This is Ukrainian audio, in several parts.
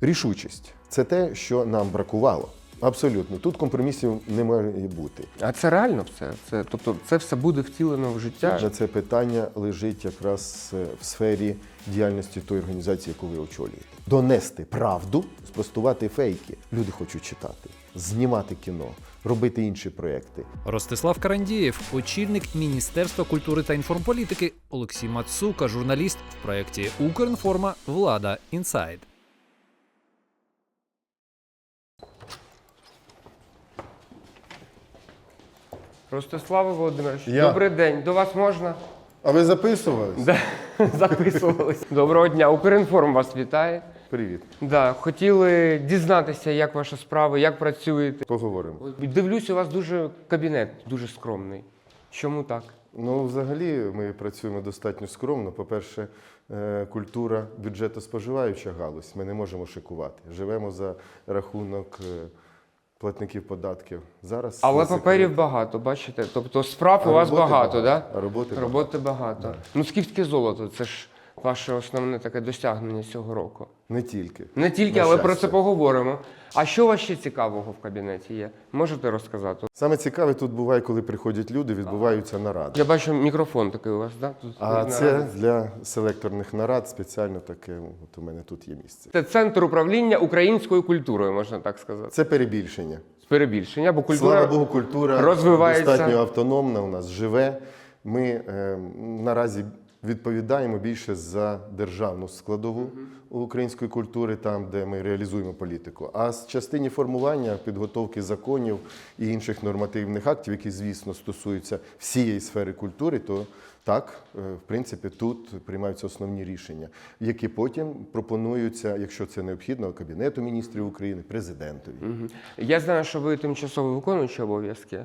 Рішучість це те, що нам бракувало. Абсолютно. Тут компромісів не має бути. А це реально все? Це, тобто це все буде втілено в життя? На це питання лежить якраз е, в сфері діяльності тої організації, яку ви очолюєте. Донести правду, спростувати фейки. Люди хочуть читати, знімати кіно, робити інші проекти. Ростислав Карандієв, очільник Міністерства культури та інформполітики, Олексій Мацука, журналіст в проєкті Укрінформа Влада Інсайд. Ростиславе Володимирович, Я. добрий день. До вас можна? А ви записувались? Да, записувались. Доброго дня. Укрінформ вас вітає. Привіт. Да, хотіли дізнатися, як ваші справи, як працюєте. Поговоримо. Дивлюсь, у вас дуже кабінет дуже скромний. Чому так? Ну, взагалі, ми працюємо достатньо скромно. По-перше, е, культура бюджетоспоживаюча галузь. Ми не можемо шикувати. Живемо за рахунок е, платників податків. Зараз Але паперів багато, бачите? Тобто справ А у вас багато, багато. да? А роботи багато. Роботи багато. Ну, скіфське золото це ж ваше основне таке досягнення цього року. Не тільки. Не тільки, На але про це поговоримо. А що у вас ще цікавого в кабінеті є? Можете розказати? Саме цікаве тут буває, коли приходять люди, відбуваються наради. Я бачу мікрофон такий у вас, да? Тут А наради. це для селекторних нарад спеціально таке. От у мене тут є місце. Це центр управління українською культурою, можна так сказати. Це перебільшення. Перебільшення, бо культура Слава Богу, культура розвивається. достатньо автономна у нас живе. Ми е, наразі відповідаємо більше за державну складову української культури, там, де ми реалізуємо політику. А з частині формування, підготовки законів і інших нормативних актів, які, звісно, стосуються всієї сфери культури, то так, е, в принципі, тут приймаються основні рішення, які потім пропонуються, якщо це необхідно, Кабінету міністрів України, президентові. Я знаю, що ви тимчасово виконуючі обов'язки.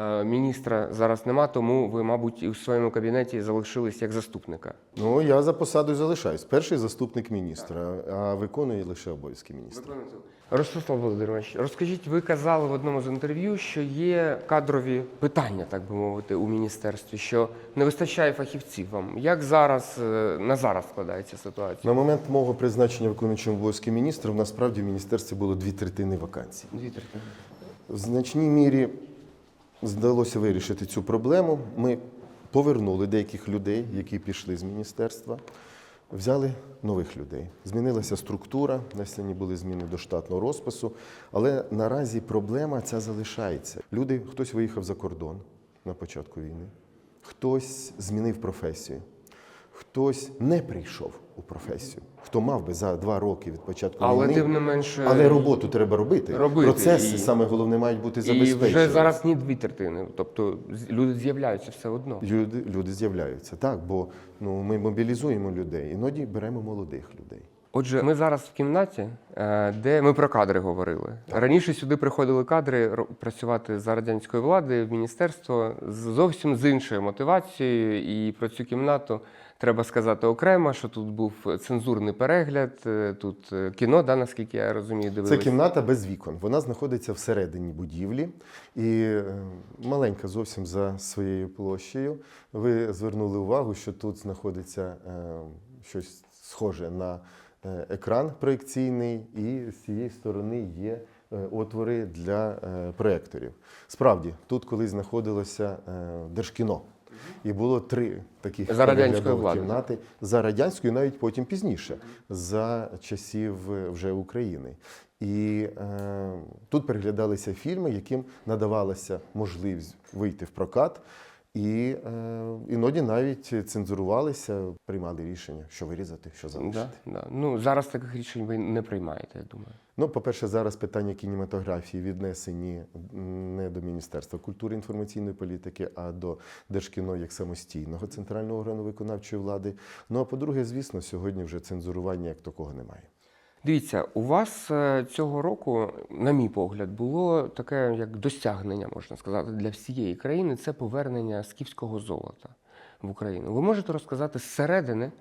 Е, Міністра зараз нема, тому ви, мабуть, у своєму кабінеті залишились як заступника. Ну, я за посадою залишаюсь. Перший заступник міністра, а виконує лише обов'язки міністра. Ростислав Володимирович, розкажіть, ви казали в одному з інтерв'ю, що є кадрові питання, так би мовити, у міністерстві, що не вистачає фахівців вам. Як зараз е, на зараз складається ситуація? На момент мого призначення виконуючим обов'язки міністра, насправді в міністерстві було дві третини вакансій. Дві третини. В значній мірі вдалося вирішити цю проблему. Ми повернули деяких людей, які пішли з міністерства, взяли нових людей. Змінилася структура, внесені були зміни до штатного розпису, але наразі проблема ця залишається. Люди, хтось виїхав за кордон на початку війни, хтось змінив професію. Хтось не прийшов у професію, хто мав би за два роки від початку Але війни. тим не менше, Але роботу треба робити. Робити. Процеси І- саме головне мають бути і вже зараз ні дві третини. Тобто люди з'являються все одно. люди, люди з'являються. Так, бо ну ми мобілізуємо людей, іноді беремо молодих людей. Отже, ми зараз в кімнаті, е, де ми про кадри говорили. Раніше сюди приходили кадри працювати за радянської влади в міністерство з зовсім з іншою мотивацією. І про цю кімнату треба сказати окремо, що тут був цензурний перегляд, е, тут е, кіно, да, наскільки я розумію, Це кімната без вікон. Вона знаходиться всередині будівлі і е, маленька зовсім за своєю площею. Ви звернули увагу, що тут знаходиться щось схоже на екран проекційний, і з цієї сторони є отвори для проекторів. Справді, тут колись знаходилося держкіно. І було три таких За радянської кімнати. За радянською, навіть потім пізніше, за часів е, вже України. І е, тут переглядалися фільми, яким надавалася можливість вийти в прокат, і е, іноді навіть цензурувалися, приймали рішення, що вирізати, що залишити. Да, да. Ну, зараз таких рішень ви не приймаєте, я думаю. Ну, по-перше, зараз питання кінематографії віднесені не до Міністерства культури інформаційної політики, а до Держкіно як самостійного центрального органу виконавчої влади. Ну а по-друге, звісно, сьогодні вже цензурування як такого немає. Дивіться, у вас е, цього року, на мій погляд, було таке як досягнення, можна сказати, для всієї країни це повернення скіфського золота в Україну. Ви можете розказати зсередини,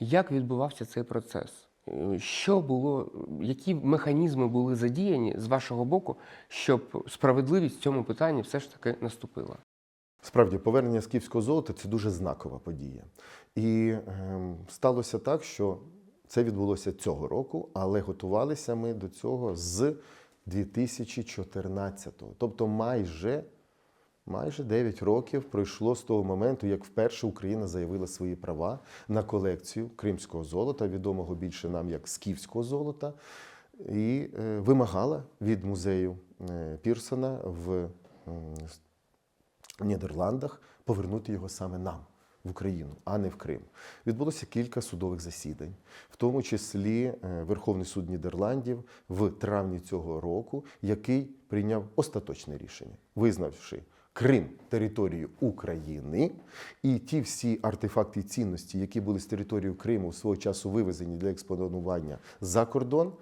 як відбувався цей процес? Е, Що було, які механізми були задіяні з вашого боку, щоб справедливість в цьому питанні все ж таки наступила? Справді, повернення скіфського золота це дуже знакова подія. І ем, сталося так, що Це відбулося цього року, але готувалися ми до цього з 2014-го. Тобто майже, майже 9 років пройшло з того моменту, як вперше Україна заявила свої права на колекцію кримського золота, відомого більше нам як скіфського золота, і е, вимагала від музею е, Пірсона в Нідерландах повернути його саме нам. В Україну, а не в Крим. Відбулося кілька судових засідань, в тому числі е, Верховний суд Нідерландів в травні цього року, який прийняв остаточне рішення, визнавши Крим територією України, і ті всі артефакти цінності, які були з території Криму свого часу вивезені для експонування за кордон,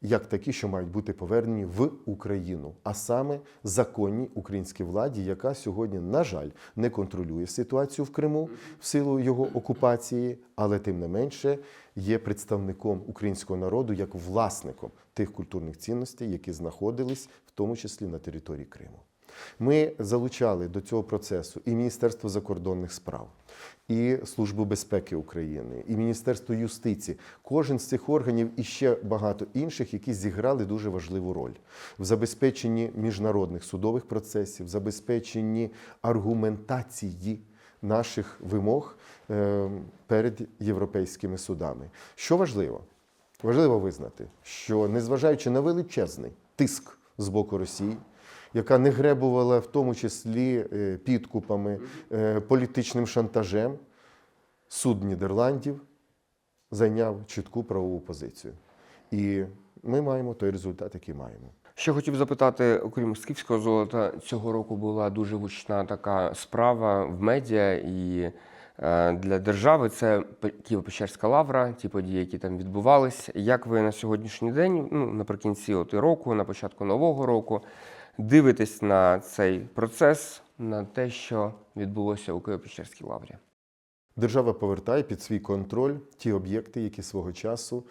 як такі, що мають бути повернені в Україну, а саме законній українській владі, яка сьогодні, на жаль, не контролює ситуацію в Криму в силу його окупації, але тим не менше є представником українського народу як власником тих культурних цінностей, які знаходились в тому числі на території Криму. Ми залучали до цього процесу і Міністерство закордонних справ, і Службу безпеки України, і Міністерство юстиції. Кожен з цих органів і ще багато інших, які зіграли дуже важливу роль в забезпеченні міжнародних судових процесів, в забезпеченні аргументації наших вимог е, перед європейськими судами. Що важливо? Важливо визнати, що незважаючи на величезний тиск з боку Росії, яка не гребувала в тому числі е, підкупами, е, політичним шантажем, суд Нідерландів зайняв чітку правову позицію. І ми маємо той результат, який маємо. Ще хотів запитати, окрім скіфського золота, цього року була дуже гучна така справа в медіа і е, для держави. Це Києво-Печерська лавра, ті події, які там відбувались. Як ви на сьогоднішній день, ну наприкінці от і року, на початку нового року, дивитесь на цей процес, на те, що відбулося у Києво-Печерській лаврі? Держава повертає під свій контроль ті об'єкти, які свого часу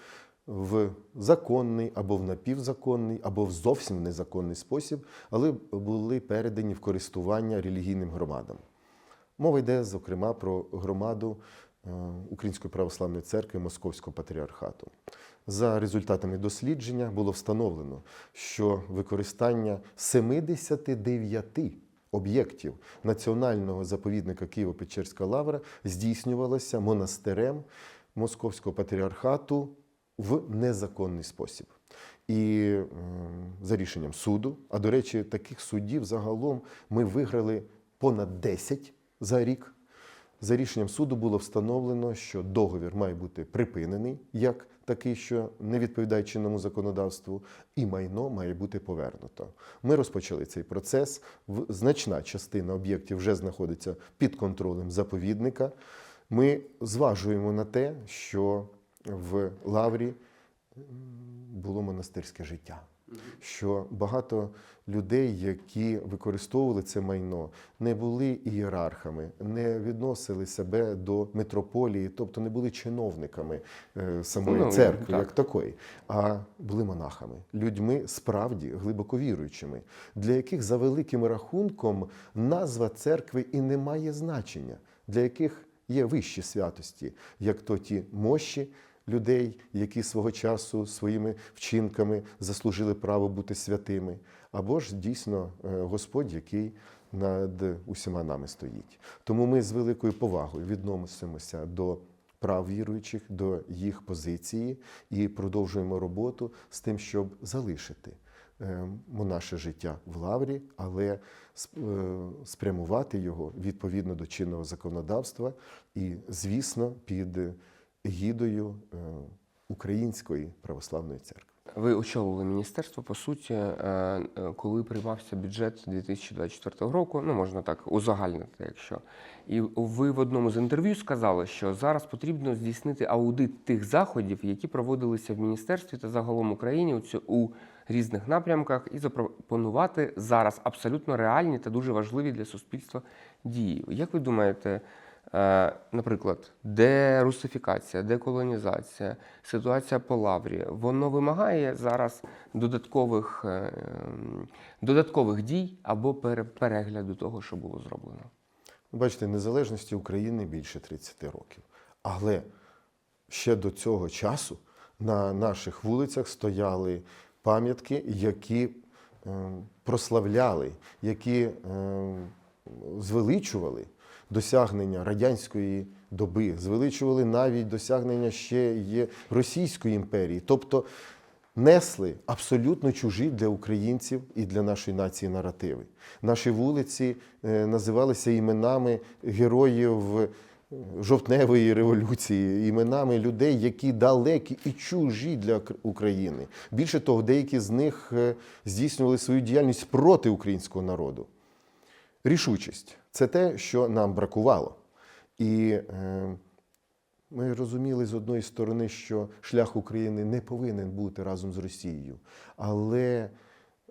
в законний або в напівзаконний, або в зовсім незаконний спосіб, але були передані в користування релігійним громадам. Мова йде, зокрема, про громаду Української православної церкви Московського патріархату. За результатами дослідження було встановлено, що використання 79 об'єктів національного заповідника Києво-Печерська лавра здійснювалося монастирем Московського патріархату в незаконний спосіб. І за рішенням суду, а до речі, таких судів загалом ми виграли понад 10 за рік. За рішенням суду було встановлено, що договір має бути припинений як такий, що не відповідає чинному законодавству, і майно має бути повернуто. Ми розпочали цей процес. Значна частина об'єктів вже знаходиться під контролем заповідника. Ми зважуємо на те, що в Лаврі було монастирське життя. Що багато людей, які використовували це майно, не були ієрархами, не відносили себе до митрополії, тобто не були чиновниками е, самої Ну, церкви, так. як такої, а були монахами, людьми справді глибоко віруючими, для яких за великим рахунком назва церкви і не має значення, для яких є вищі святості, як то ті мощі людей, які свого часу своїми вчинками заслужили право бути святими, або ж дійсно е, Господь, який над усіма нами стоїть. Тому ми з великою повагою відносимося до прав віруючих, до їх позиції і продовжуємо роботу з тим, щоб залишити е, наше життя в лаврі, але е, спрямувати його відповідно до чинного законодавства і, звісно, під егідою е, Української православної церкви. Ви очолили міністерство, по суті, е, е, коли приймався бюджет 2024 року, ну можна так узагальнити, якщо. І ви в одному з інтерв'ю сказали, що зараз потрібно здійснити аудит тих заходів, які проводилися в міністерстві та загалом Україні у різних напрямках, і запропонувати зараз абсолютно реальні та дуже важливі для суспільства дії. Як ви думаєте, Наприклад, дерусифікація, деколонізація, ситуація по лаврі, воно вимагає зараз додаткових, е, додаткових дій або пере- перегляду того, що було зроблено. Бачите, незалежності України більше 30 років. Але ще до цього часу на наших вулицях стояли пам'ятки, які е, прославляли, які е, звеличували досягнення радянської доби, звеличували навіть досягнення ще є Російської імперії. Тобто несли абсолютно чужі для українців і для нашої нації наративи. Наші вулиці е, називалися іменами героїв е, жовтневої революції, іменами людей, які далекі і чужі для України. Більше того, деякі з них е, здійснювали свою діяльність проти українського народу. Рішучість це те, що нам бракувало. І е, ми розуміли з одної сторони, що шлях України не повинен бути разом з Росією. Але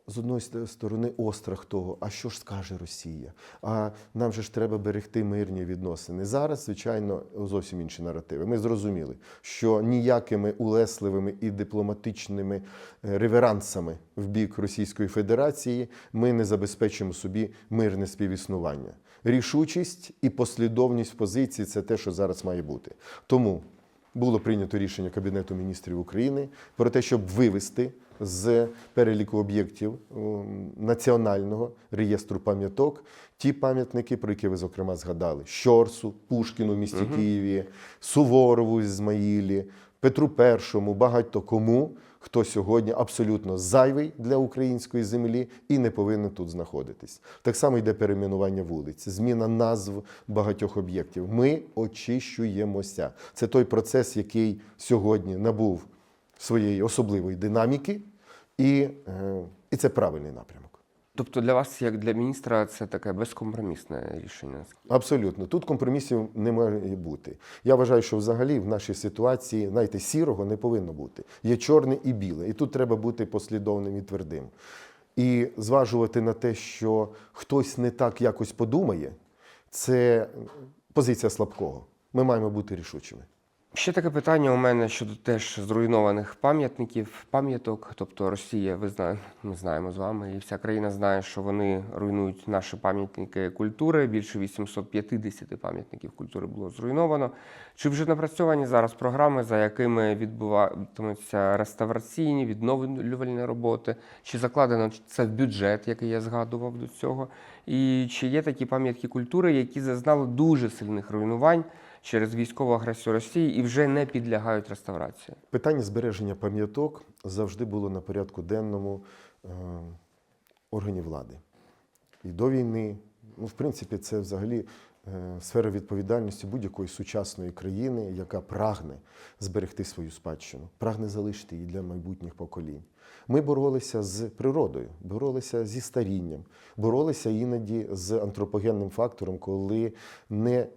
з одної сторони острах того, а що ж скаже Росія? А нам же ж треба берегти мирні відносини. Зараз, звичайно, зовсім інші наративи. Ми зрозуміли, що ніякими улесливими і дипломатичними е, реверансами в бік Російської Федерації ми не забезпечимо собі мирне співіснування. Рішучість і послідовність позицій це те, що зараз має бути. Тому було прийнято рішення Кабінету міністрів України про те, щоб вивести з переліку об'єктів національного реєстру пам'яток ті пам'ятники, про які ви зокрема згадали: Щорсу, Пушкіну в місті Києві, Суворову в Ізмаїлі, Петру І, багато кому, хто сьогодні абсолютно зайвий для української землі і не повинен тут знаходитись. Так само йде перейменування вулиць, зміна назв багатьох об'єктів. Ми очищуємося. Це той процес, який сьогодні набув своєї особливої динаміки, і, е, і це правильний напрямок. Тобто для вас, як для міністра, це таке безкомпромісне рішення. Абсолютно, тут компромісів не має бути. Я вважаю, що взагалі в нашій ситуації, знаєте, сірого не повинно бути. Є чорне і біле. І тут треба бути послідовним і твердим. І зважувати на те, що хтось не так якось подумає, це позиція слабкого. Ми маємо бути рішучими. Ще таке питання у мене щодо теж зруйнованих пам'ятників, пам'яток. Тобто Росія, ви знаєте, ми знаємо з вами, і вся країна знає, що вони руйнують наші пам'ятники культури. Більше 850 пам'ятників культури було зруйновано. Чи вже напрацьовані зараз програми, за якими відбуватимуться реставраційні, відновлювальні роботи? Чи закладено це в бюджет, який я згадував до цього? І чи є такі пам'ятки культури, які зазнали дуже сильних руйнувань? Через військову агресію Росії і вже не підлягають реставрації. Питання збереження пам'яток завжди було на порядку денному е, органів влади. І до війни, ну, в принципі, це взагалі е, сфера відповідальності будь-якої сучасної країни, яка прагне зберегти свою спадщину, прагне залишити її для майбутніх поколінь. Ми боролися з природою, боролися зі старінням, боролися іноді з антропогенним фактором, коли невідповідальні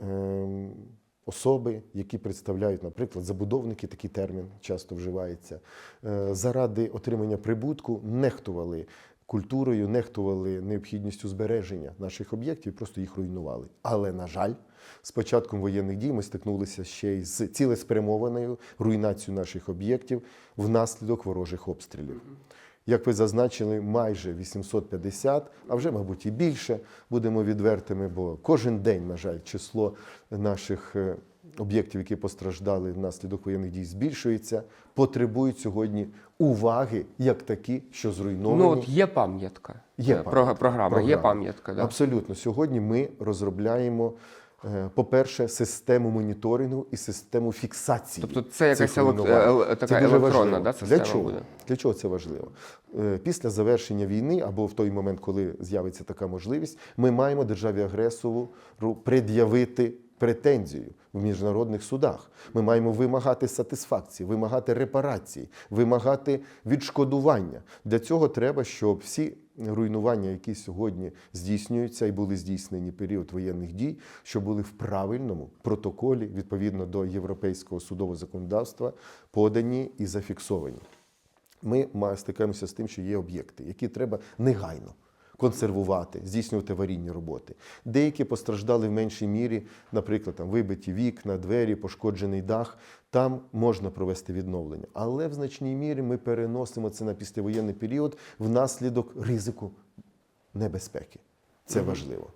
ем, особи, які представляють, наприклад, забудовники, такий термін часто вживається, е, заради отримання прибутку нехтували культурою, нехтували необхідністю збереження наших об'єктів, просто їх руйнували. Але, на жаль, з початком воєнних дій ми стикнулися ще й з цілеспрямованою руйнацією наших об'єктів внаслідок ворожих обстрілів. Як ви зазначили, майже 850, а вже, мабуть, і більше. Будемо відвертими, бо кожен день, на жаль, число наших е, об'єктів, які постраждали внаслідок воєнних дій, збільшується, потребують сьогодні уваги, як такі, що зруйновані. Ну от є пам'ятка. Є Е, пам'ятка. програма, є пам'ятка. Да? Абсолютно. Сьогодні ми розробляємо, по-перше, систему моніторингу і систему фіксації. Тобто це якась цих е, е, Це така електронна да, система Для чого? буде? Для чого це важливо? Е, Після завершення війни або в той момент, коли з'явиться така можливість, ми маємо державі агресору пред'явити претензію в міжнародних судах. Ми маємо вимагати сатисфакції, вимагати репарації, вимагати відшкодування. Для цього треба, щоб всі руйнування, які сьогодні здійснюються і були здійснені період воєнних дій, що були в правильному протоколі відповідно до європейського судового законодавства, подані і зафіксовані. Ми стикаємося з тим, що є об'єкти, які треба негайно консервувати, здійснювати аварійні роботи. Деякі постраждали в меншій мірі, наприклад, там вибиті вікна, двері, пошкоджений дах. Там можна провести відновлення. Але в значній мірі ми переносимо це на післявоєнний період внаслідок ризику небезпеки. Це важливо.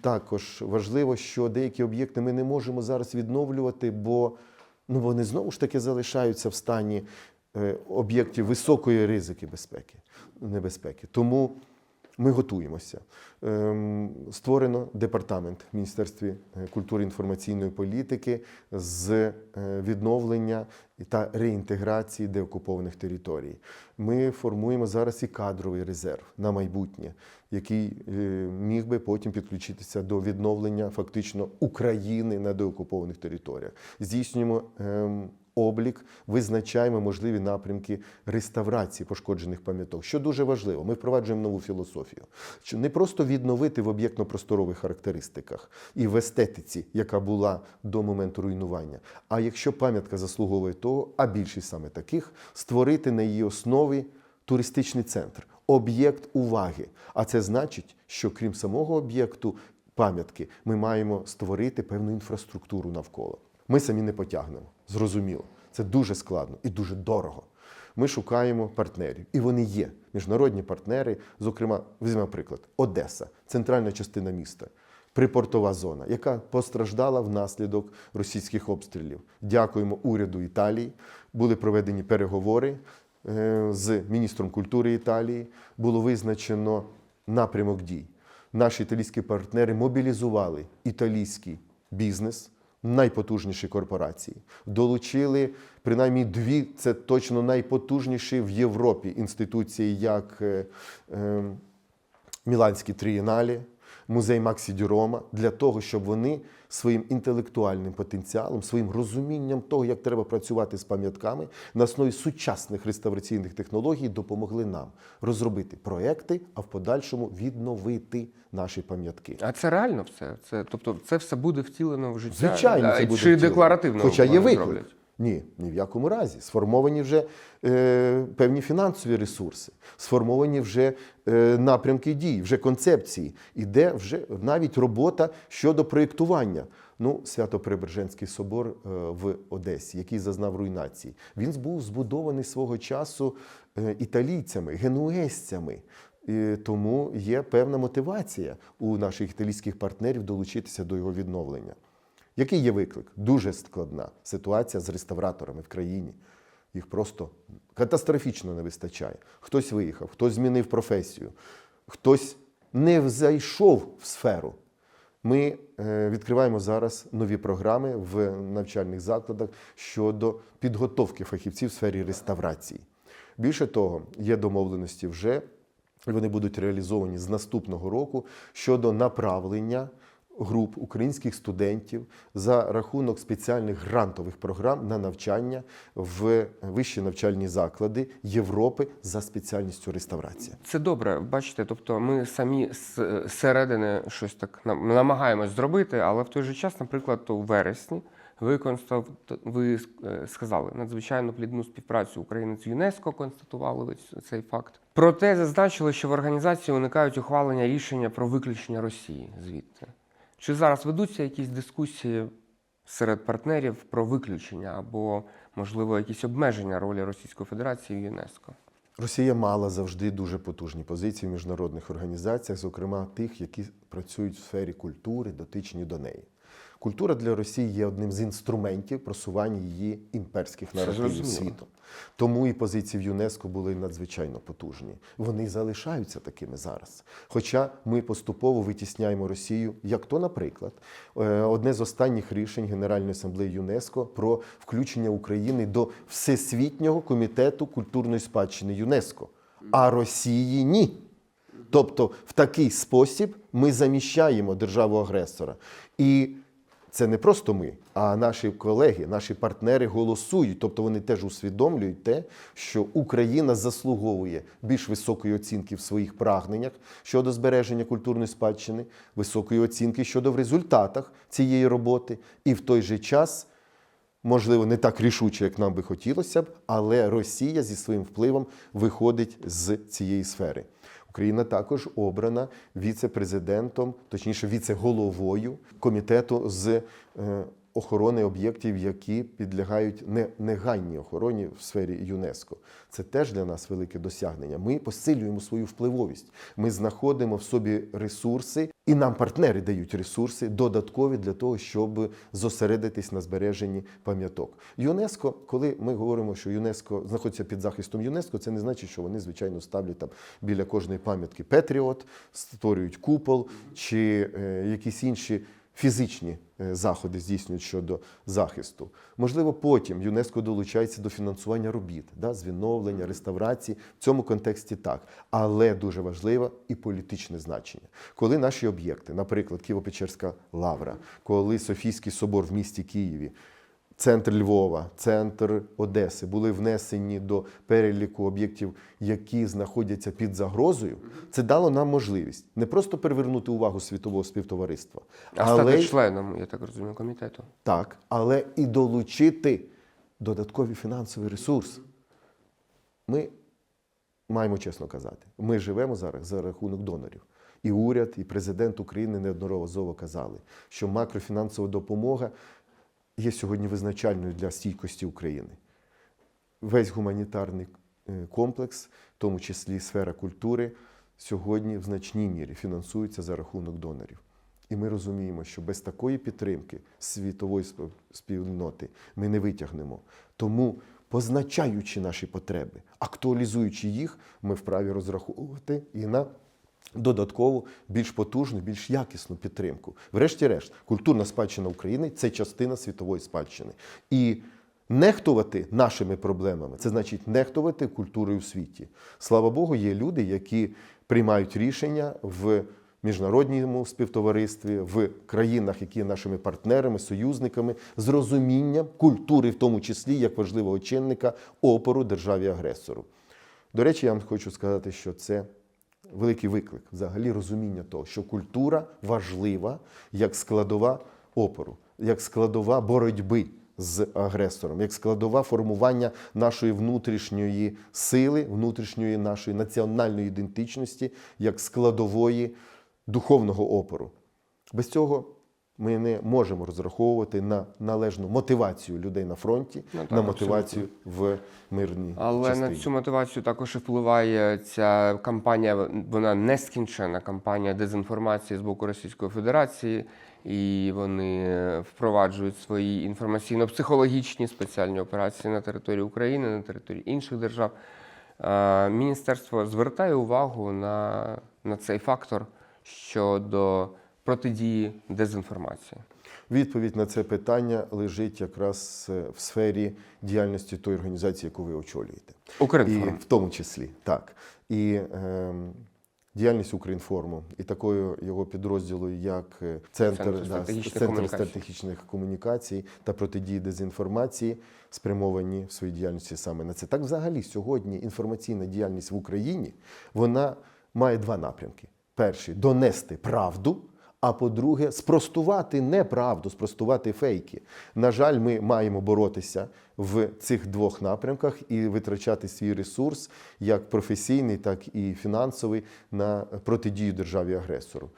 Також важливо, що деякі об'єкти ми не можемо зараз відновлювати, бо ну, вони знову ж таки залишаються в стані е, об'єктів високої ризики безпеки, небезпеки. Тому ми готуємося. Ем, Створено департамент в Міністерстві е, культури інформаційної політики з е, відновлення та реінтеграції деокупованих територій. Ми формуємо зараз і кадровий резерв на майбутнє, який е, міг би потім підключитися до відновлення фактично України на деокупованих територіях. Здійснюємо ем, облік, визначаємо можливі напрямки реставрації пошкоджених пам'яток, що дуже важливо. Ми впроваджуємо нову філософію. Не просто відновити в об'єктно-просторових характеристиках і в естетиці, яка була до моменту руйнування. А якщо пам'ятка заслуговує того, а більшість саме таких, створити на її основі туристичний центр, об'єкт уваги. А це значить, що крім самого об'єкту пам'ятки, ми маємо створити певну інфраструктуру навколо. Ми самі не потягнемо, зрозуміло. Це дуже складно і дуже дорого. Ми шукаємо партнерів, і вони є. Міжнародні партнери, зокрема, візьмемо приклад, Одеса, центральна частина міста, припортова зона, яка постраждала внаслідок російських обстрілів. Дякуємо уряду Італії. Були проведені переговори е, з міністром культури Італії. Було визначено напрямок дій. Наші італійські партнери мобілізували італійський бізнес, найпотужніші корпорації, долучили принаймні дві, це точно найпотужніші в Європі інституції, як е, е, Міланські трієналі, музей Максі Дюрома, для того, щоб вони своїм інтелектуальним потенціалом, своїм розумінням того, як треба працювати з пам'ятками на основі сучасних реставраційних технологій, допомогли нам розробити проекти, а в подальшому відновити наші пам'ятки. А це реально все? Це, тобто це все буде втілено в життя? Звичайно, це буде Чи втілено. декларативно Хоча є виклик. Ні, ні в якому разі. Сформовані вже е, певні фінансові ресурси, сформовані вже е, напрямки дій, вже концепції. Іде вже навіть робота щодо проєктування. Ну, Свято-Преображенський собор е, в Одесі, який зазнав руйнації, він був збудований свого часу е, італійцями, генуезцями. І тому є певна мотивація у наших італійських партнерів долучитися до його відновлення. Який є виклик? Дуже складна ситуація з реставраторами в країні. Їх просто катастрофічно не вистачає. Хтось виїхав, хтось змінив професію, хтось не зайшов в сферу. Ми е, відкриваємо зараз нові програми в навчальних закладах щодо підготовки фахівців в сфері реставрації. Більше того, є домовленості вже, вони будуть реалізовані з наступного року щодо направлення груп українських студентів за рахунок спеціальних грантових програм на навчання в вищі навчальні заклади Європи за спеціальністю реставрація. Це добре, бачите, тобто ми самі з середини щось так нам- намагаємось зробити, але в той же час, наприклад, у вересні ви констат... ви е, сказали надзвичайно плідну співпрацю України з ЮНЕСКО, констатували ви цей факт. Проте зазначили, що в організації уникають ухвалення рішення про виключення Росії звідти. Чи зараз ведуться якісь дискусії серед партнерів про виключення або, можливо, якісь обмеження ролі Російської Федерації в ЮНЕСКО? Росія мала завжди дуже потужні позиції в міжнародних організаціях, зокрема тих, які працюють в сфері культури, дотичні до неї. Культура для Росії є одним з інструментів просування її імперських наративів світом. Тому і позиції в ЮНЕСКО були надзвичайно потужні. Вони залишаються такими зараз. Хоча ми поступово витісняємо Росію, як то, наприклад, е, одне з останніх рішень Генеральної асамблеї ЮНЕСКО про включення України до Всесвітнього комітету культурної спадщини ЮНЕСКО, а Росії ні. Тобто, в такий спосіб ми заміщаємо державу-агресора. І це не просто ми, а наші колеги, наші партнери голосують. Тобто вони теж усвідомлюють те, що Україна заслуговує більш високої оцінки в своїх прагненнях щодо збереження культурної спадщини, високої оцінки щодо в результатах цієї роботи, і в той же час. Можливо, не так рішуче, як нам би хотілося б, але Росія зі своїм впливом виходить з цієї сфери. Україна також обрана віце-президентом, точніше, віце-головою комітету з е, охорони об'єктів, які підлягають не, негайній охороні в сфері ЮНЕСКО. Це теж для нас велике досягнення. Ми посилюємо свою впливовість. Ми знаходимо в собі ресурси, і нам партнери дають ресурси додаткові для того, щоб зосередитись на збереженні пам'яток. ЮНЕСКо, коли ми говоримо, що ЮНЕСКо знаходиться під захистом ЮНЕСКо, це не значить, що вони звичайно ставлять там біля кожної пам'ятки Петріот, створюють купол чи е, якісь інші фізичні е, заходи здійснюють щодо захисту. Можливо, потім ЮНЕСКО долучається до фінансування робіт, да, з відновлення, реставрації. В цьому контексті так. Але дуже важливе і політичне значення. Коли наші об'єкти, наприклад, Києво-Печерська лавра, коли Софійський собор в місті Києві, Центр Львова, центр Одеси були внесені до переліку об'єктів, які знаходяться під загрозою. Це дало нам можливість не просто привернути увагу світового співтовариства, А але стати членом, я так розумію, комітету. так, але і долучити додатковий фінансовий ресурс. Ми маємо чесно казати, ми живемо зараз за рахунок донорів. І уряд, і президент України неодноразово казали, що макрофінансова допомога є сьогодні визначальною для стійкості України. Весь гуманітарний е, комплекс, в тому числі сфера культури, сьогодні в значній мірі фінансується за рахунок донорів. І ми розуміємо, що без такої підтримки світової спільноти ми не витягнемо. Тому, позначаючи наші потреби, актуалізуючи їх, ми вправі розраховувати і на додаткову, більш потужну, більш якісну підтримку. Врешті-решт, культурна спадщина України це частина світової спадщини. І нехтувати нашими проблемами це значить нехтувати культурою у світі. Слава Богу, є люди, які приймають рішення в міжнародному співтоваристві, в країнах, які є нашими партнерами, союзниками, з розумінням культури, в тому числі як важливого чинника опору державі-агресору. До речі, я вам хочу сказати, що це великий виклик взагалі розуміння того, що культура важлива як складова опору, як складова боротьби з агресором, як складова формування нашої внутрішньої сили, внутрішньої нашої національної ідентичності, як складової духовного опору. Без цього ми не можемо розраховувати на належну мотивацію людей на фронті, Ну, так, на мотивацію в мирній Але частині. на цю мотивацію також впливає ця кампанія, вона нескінчена кампанія дезінформації з боку Російської Федерації, і вони впроваджують свої інформаційно-психологічні спеціальні операції на території України, на території інших держав. Міністерство звертає увагу на, на цей фактор щодо протидії дезінформації. Відповідь на це питання лежить якраз е, в сфері діяльності тої організації, яку ви очолюєте. І в тому числі, так. І ем, діяльність Укрінформу і такою його підрозділу, як е, Центр, Центр да, стратегічних Центр комунікацій. стратегічних комунікацій та протидії дезінформації, спрямовані в своїй діяльності саме на це. Так, взагалі, сьогодні інформаційна діяльність в Україні вона має два напрямки: перший донести правду. А по-друге, спростувати неправду, спростувати фейки. На жаль, ми маємо боротися в цих двох напрямках і витрачати свій ресурс, як професійний, так і фінансовий, на протидію державі агресору.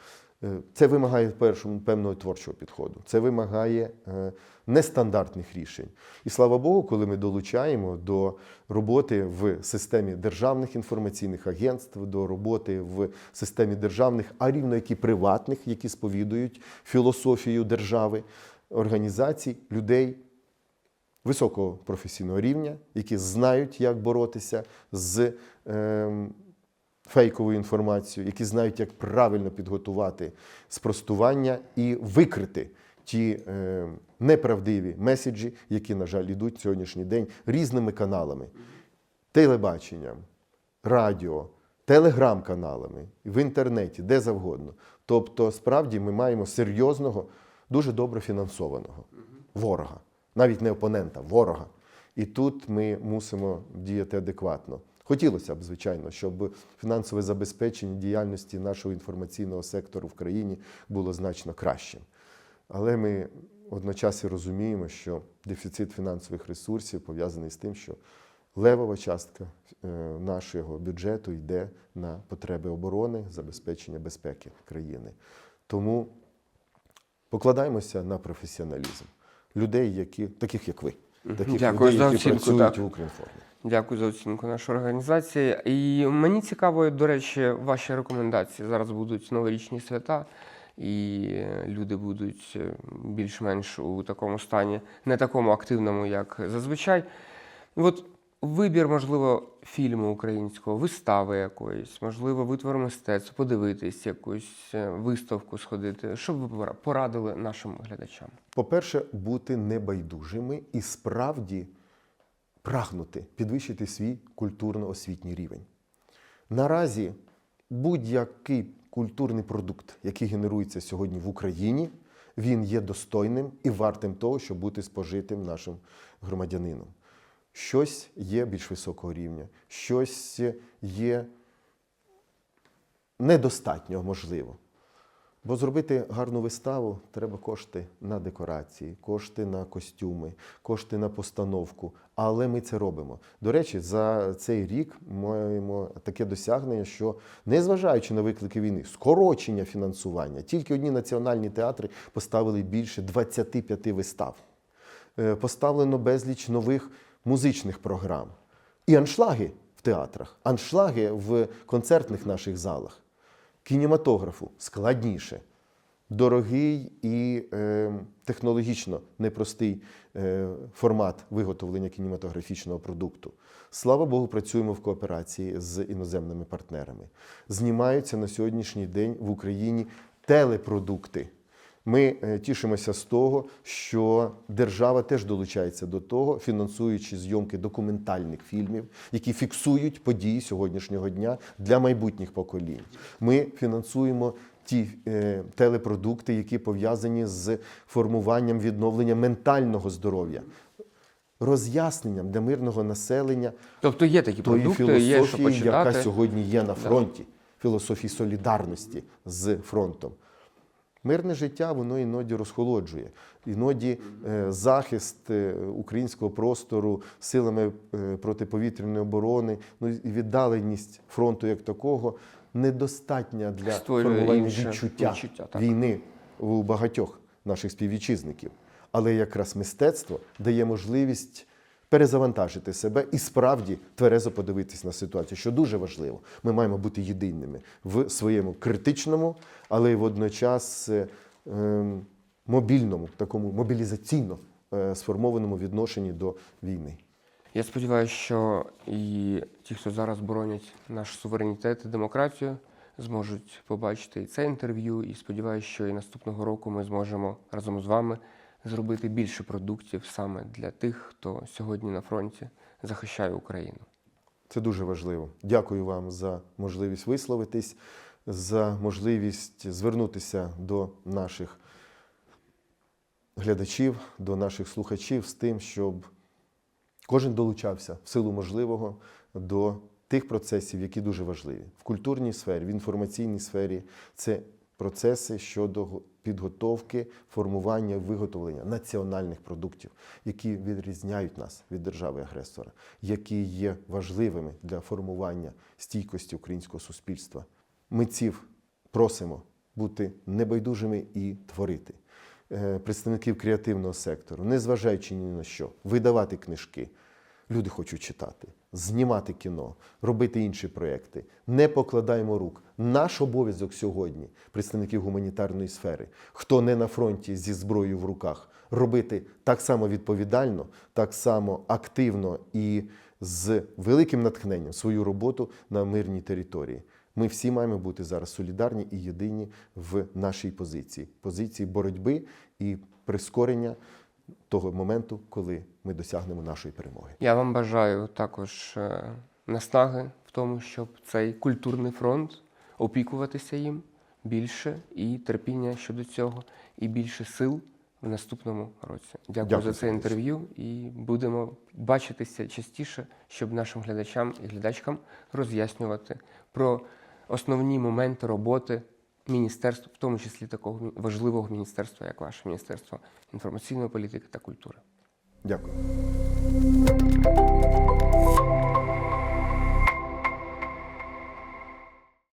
Е, Це вимагає першому певного творчого підходу. Це вимагає е, нестандартних рішень. І слава Богу, коли ми долучаємо до роботи в системі державних інформаційних агентств, до роботи в системі державних, а рівно як і приватних, які сповідують філософію держави, організацій, людей високого професійного рівня, які знають, як боротися з ем, фейковою інформацією, які знають, як правильно підготувати спростування і викрити ті е, неправдиві меседжі, які, на жаль, йдуть сьогоднішній день різними каналами, телебаченням, радіо, телеграм-каналами, в інтернеті, де завгодно. Тобто, справді, ми маємо серйозного, дуже добре фінансованого ворога, навіть не опонента, ворога. І тут ми мусимо діяти адекватно. Хотілося б, звичайно, щоб фінансове забезпечення діяльності нашого інформаційного сектору в країні було значно кращим. Але ми одночасно розуміємо, що дефіцит фінансових ресурсів пов'язаний з тим, що левова частка е, нашого бюджету йде на потреби оборони, забезпечення безпеки країни. Тому покладаємося на професіоналізм. людей, які, таких як ви. Таких Дякую людей, які працюють так. в Укрінформі. Дякую за оцінку нашої організації. І мені цікаво, до речі, ваші рекомендації. Зараз будуть новорічні свята, і люди будуть е, більш-менш у такому стані, не такому активному, як зазвичай. От вибір, можливо, фільму українського, вистави якоїсь, можливо, витвор мистецтва, подивитись якусь е, виставку сходити. Що б ви порадили нашим глядачам? По-перше, бути небайдужими і справді прагнути підвищити свій культурно-освітній рівень. Наразі будь-який культурний продукт, який генерується сьогодні в Україні, він є достойним і вартим того, щоб бути спожитим нашим громадянином. Щось є більш високого рівня, щось є недостатньо можливо. Бо зробити гарну виставу треба кошти на декорації, кошти на костюми, кошти на постановку. Але ми це робимо. До речі, за цей рік маємо таке досягнення, що незважаючи на виклики війни, скорочення фінансування, тільки одні національні театри поставили більше 25 вистав. Е, Поставлено безліч нових музичних програм. І аншлаги в театрах, аншлаги в концертних наших залах кінематографу складніше. Дорогий і е, технологічно непростий е, формат виготовлення кінематографічного продукту. Слава Богу, працюємо в кооперації з іноземними партнерами. Знімаються на сьогоднішній день в Україні телепродукти. Ми е, тішимося з того, що держава теж долучається до того, фінансуючи зйомки документальних фільмів, які фіксують події сьогоднішнього дня для майбутніх поколінь. Ми фінансуємо ті е, телепродукти, які пов'язані з формуванням відновлення ментального здоров'я, роз'ясненням для мирного населення Тобто є такі тої продукти, є що філософії, яка сьогодні є на фронті, філософії солідарності з фронтом. Мирне життя воно іноді розхолоджує. Іноді е, захист е, українського простору силами е, протиповітряної оборони, ну і віддаленість фронту як такого недостатня для формування відчуття, відчуття, війни у багатьох наших співвітчизників. Але якраз мистецтво дає можливість перезавантажити себе і справді тверезо подивитись на ситуацію, що дуже важливо. Ми маємо бути єдиними в своєму критичному, але й водночас е, ем, мобільному, такому мобілізаційно е, сформованому відношенні до війни. Я сподіваюся, що і ті, хто зараз боронять наш суверенітет і демократію, зможуть побачити і це інтерв'ю. І сподіваюся, що і наступного року ми зможемо разом з вами зробити більше продуктів саме для тих, хто сьогодні на фронті захищає Україну. Це дуже важливо. Дякую вам за можливість висловитись, за можливість звернутися до наших глядачів, до наших слухачів з тим, щоб кожен долучався в силу можливого до тих процесів, які дуже важливі в культурній сфері, в інформаційній сфері. Це процеси щодо підготовки, формування, виготовлення національних продуктів, які відрізняють нас від держави-агресора, які є важливими для формування стійкості українського суспільства. Митців просимо бути небайдужими і творити. Е, Представників креативного сектору, незважаючи ні на що, видавати книжки. Люди хочуть читати, знімати кіно, робити інші проекти. Не покладаємо рук. Наш обов'язок сьогодні, представників гуманітарної сфери, хто не на фронті зі зброєю в руках, робити так само відповідально, так само активно і з великим натхненням свою роботу на мирній території. Ми всі маємо бути зараз солідарні і єдині в нашій позиції позиції боротьби і прискорення того моменту, коли ми досягнемо нашої перемоги. Я вам бажаю також е, наснаги в тому, щоб цей культурний фронт опікуватися їм більше і терпіння щодо цього, і більше сил в наступному році. Дякую, Дякую, за це інтерв'ю і будемо бачитися частіше, щоб нашим глядачам і глядачкам роз'яснювати про основні моменти роботи міністерства, в тому числі такого важливого міністерства, як ваше Міністерство інформаційної політики та культури. Дякую.